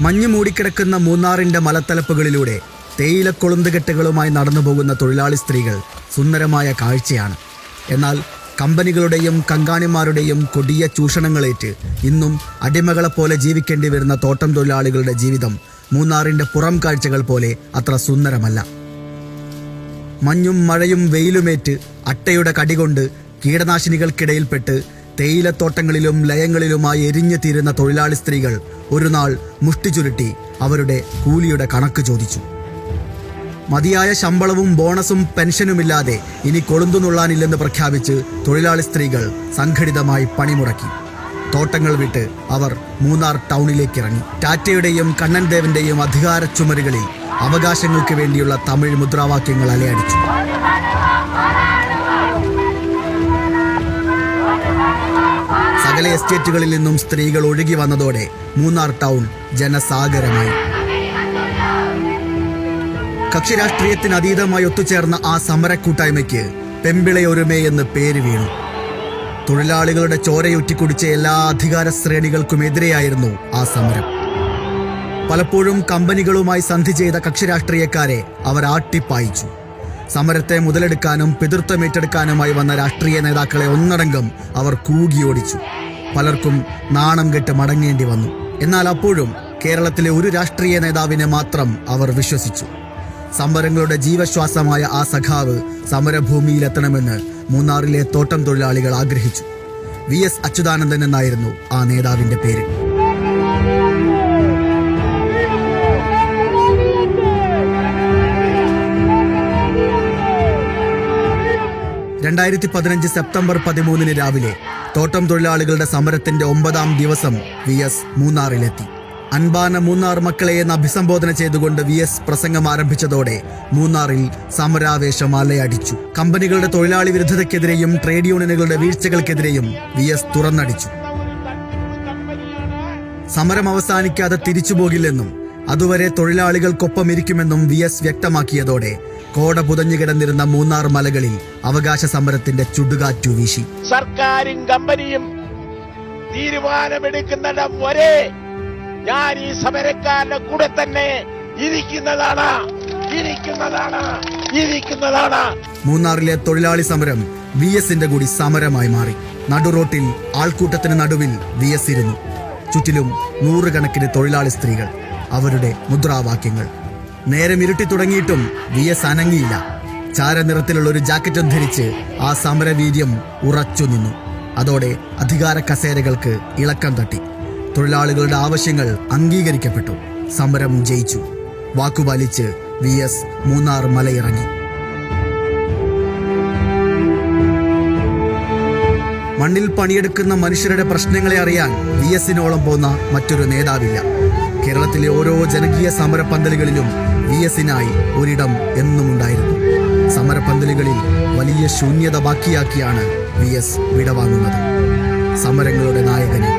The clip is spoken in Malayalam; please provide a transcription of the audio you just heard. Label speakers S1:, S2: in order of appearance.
S1: മഞ്ഞു മൂടിക്കിടക്കുന്ന മൂന്നാറിന്റെ മലത്തലപ്പുകളിലൂടെ തേയില കൊളുന്തുകെട്ടുകളുമായി നടന്നു പോകുന്ന തൊഴിലാളി സ്ത്രീകൾ സുന്ദരമായ കാഴ്ചയാണ്. എന്നാൽ കമ്പനികളുടെയും കങ്കാണിമാരുടെയും കൊടിയ ചൂഷണങ്ങളേറ്റ് ഇന്നും അടിമകളെപ്പോലെ ജീവിക്കേണ്ടി വരുന്ന തോട്ടം തൊഴിലാളികളുടെ ജീവിതം മൂന്നാറിന്റെ പുറം കാഴ്ചകൾ പോലെ അത്ര സുന്ദരമല്ല. മഞ്ഞും മഴയും വെയിലുമേറ്റ് അട്ടയുടെ കടികൊണ്ട് കീടനാശിനികൾക്കിടയിൽപ്പെട്ട് തേയിലത്തോട്ടങ്ങളിലും ലയങ്ങളിലുമായി എരിഞ്ഞു തീരുന്ന തൊഴിലാളി സ്ത്രീകൾ ഒരു നാൾ മുഷ്ടി ചുരുട്ടി അവരുടെ കൂലിയുടെ കണക്ക് ചോദിച്ചു. മതിയായ ശമ്പളവും ബോണസും പെൻഷനുമില്ലാതെ ഇനി കൊളുന്തു നുള്ളാനില്ലെന്ന് പ്രഖ്യാപിച്ച് തൊഴിലാളി സ്ത്രീകൾ സംഘടിതമായി പണിമുടക്കി. തോട്ടങ്ങൾ വിട്ട് അവർ മൂന്നാർ ടൗണിലേക്ക് ഇറങ്ങി ടാറ്റയുടെയും കണ്ണൻ ദേവന്റെയും അധികാര ചുമരുകളിൽ അവകാശങ്ങൾക്ക് വേണ്ടിയുള്ള തമിഴ് മുദ്രാവാക്യങ്ങൾ അലയടിച്ചു. സകല എസ്റ്റേറ്റുകളിൽ നിന്നും സ്ത്രീകൾ ഒഴുകി വന്നതോടെ മൂന്നാർ ടൗൺ ജനസാഗരമായി. കക്ഷി രാഷ്ട്രീയത്തിന് അതീതമായി ഒത്തുചേർന്ന ആ സമരക്കൂട്ടായ്മയ്ക്ക് പെമ്പിളയൊരുമേ എന്ന് പേര് വീണു. തൊഴിലാളികളുടെ ചോരയൊറ്റിക്കുടിച്ച എല്ലാ അധികാര ശ്രേണികൾക്കും ശ്രേണികൾക്കുമെതിരെയായിരുന്നു ആ സമരം. പലപ്പോഴും കമ്പനികളുമായി സന്ധി ചെയ്ത കക്ഷി രാഷ്ട്രീയക്കാരെ അവർ ആട്ടിപ്പായിച്ചു. സമരത്തെ മുതലെടുക്കാനും പിതൃത്വമേറ്റെടുക്കാനുമായി വന്ന രാഷ്ട്രീയ നേതാക്കളെ ഒന്നടങ്കം അവർ കൂകിയോടിച്ചു. പലർക്കും നാണം കെട്ട് മടങ്ങേണ്ടി വന്നു. എന്നാൽ അപ്പോഴും കേരളത്തിലെ ഒരു രാഷ്ട്രീയ നേതാവിനെ മാത്രം അവർ വിശ്വസിച്ചു. സമരങ്ങളുടെ ജീവശ്വാസമായ ആ സഖാവ് സമരഭൂമിയിലെത്തണമെന്ന് മൂന്നാറിലെ തോട്ടം തൊഴിലാളികൾ ആഗ്രഹിച്ചു. വി എസ് അച്യുതാനന്ദൻ എന്നായിരുന്നു ആ നേതാവിന്റെ പേര്. രണ്ടായിരത്തി പതിനഞ്ച് സെപ്റ്റംബർ പതിമൂന്നിന് രാവിലെ തോട്ടം തൊഴിലാളികളുടെ സമരത്തിന്റെ ഒമ്പതാം ദിവസം വി എസ് മൂന്നാറിലെത്തി. അൻപാന മൂന്നാർ മക്കളെ എന്ന് അഭിസംബോധന ചെയ്തുകൊണ്ട് വി എസ് പ്രസംഗം ആരംഭിച്ചതോടെ മൂന്നാറിൽ സമരാവേശം അലയടിച്ചു. കമ്പനികളുടെ തൊഴിലാളി വിരുദ്ധതയ്ക്കെതിരെയും ട്രേഡ് യൂണിയനുകളുടെ വീഴ്ചകൾക്കെതിരെയും വി എസ് തുറന്നടിച്ചു. സമരം അവസാനിക്കാതെ തിരിച്ചുപോകില്ലെന്നും അതുവരെ തൊഴിലാളികൾക്കൊപ്പം ഇരിക്കുമെന്നും വി എസ് വ്യക്തമാക്കിയതോടെ കോട പുതഞ്ഞു കിടന്നിരുന്ന മൂന്നാർ മലകളിൽ അവകാശ സമരത്തിന്റെ ചുടുകാറ്റു വീശി.
S2: സർക്കാരും കമ്പനിയും തീരുമാനമെടുക്കുന്നിടം വരെ ഞാൻ ഈ സമരക്കാരുടെ കൂടെ തന്നെ ഇരിക്കുന്നതാണ് ഇരിക്കുന്നതാണ് ഇരിക്കുന്നതാണ്.
S1: മൂന്നാറിലെ തൊഴിലാളി സമരം വി എസിന്റെ കൂടി സമരമായി മാറി. നടുറോട്ടിൽ ആൾക്കൂട്ടത്തിന് നടുവിൽ വി എസ് ഇരുന്നു. ചുറ്റിലും നൂറുകണക്കിന് തൊഴിലാളി സ്ത്രീകൾ അവരുടെ മുദ്രാവാക്യങ്ങൾ. നേരം ഇരുട്ടി തുടങ്ങിയിട്ടും വി എസ് അനങ്ങിയില്ല ചാരനിറത്തിലുള്ള ഒരു ജാക്കറ്റും ധരിച്ച് ആ സമരവീര്യം ഉറച്ചു നിന്നു. അതോടെ അധികാര കസേരകൾക്ക് ഇളക്കം തട്ടി. തൊഴിലാളികളുടെ ആവശ്യങ്ങൾ അംഗീകരിക്കപ്പെട്ടു. സമരം ജയിച്ചു. വാക്കുപാലിച്ച് വി എസ് മൂന്നാർ മലയിറങ്ങി. മണ്ണിൽ പണിയെടുക്കുന്ന മനുഷ്യരുടെ പ്രശ്നങ്ങളെ അറിയാൻ വി എസിനോളം പോന്ന മറ്റൊരു നേതാവില്ല. കേരളത്തിലെ ഓരോ ജനകീയ സമരപ്പന്തലുകളിലും വി എസിനായി ഒരിടം എന്നും ഉണ്ടായിരുന്നു സമരപ്പന്തലുകളിൽ വലിയ ശൂന്യത ബാക്കിയാക്കിയാണ് വി എസ് വിടവാങ്ങുന്നത്. സമരങ്ങളുടെ നായകന്